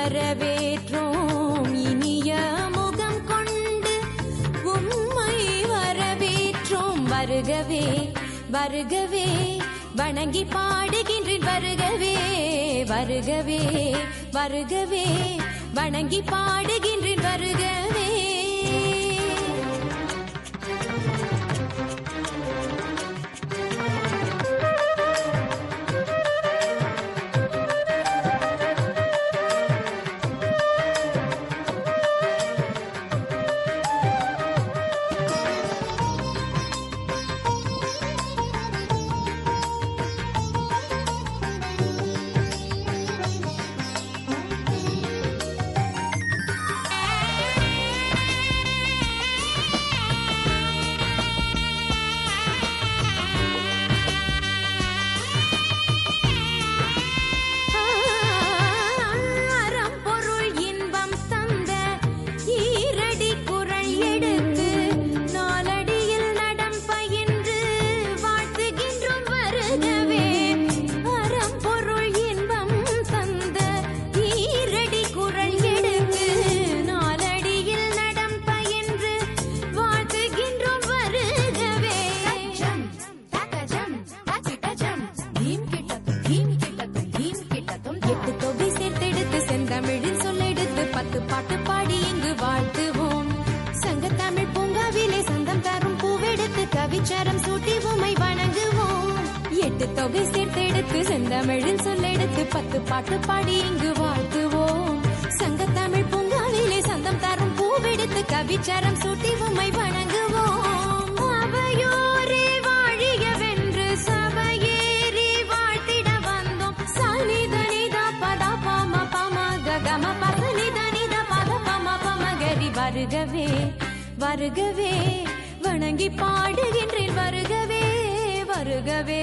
வரவேற்றோம். இனிய முகம் கொண்டு உம்மை வரவேற்றோம். வருகவே வருகவே வணங்கி பாடுகின்றேன். வருகவே வருகவே வருகவே வணங்கி பாடுகின்றேன். எட்டு தொகை சேர்த்தெடுத்து செந்தமிழில் சொல்லெடுத்து பத்து பாட்டு பாடி இங்கு வாழ்த்துவோம். சங்க தமிழ் பூங்காவிலே சந்தம் தரும் பூவெடுத்து கவிச்சாரம் சூட்டி உமை வணங்குவோம். அவையோரே வாழியவென்று சபையேறி வாழ்த்திட வந்தோம். சனிதனித பத பம பம ககம பசனிதனித பத பம பம கரி வருகவே வருகவே வணங்கி பாடுகின்றேன் வருகவே வருகவே.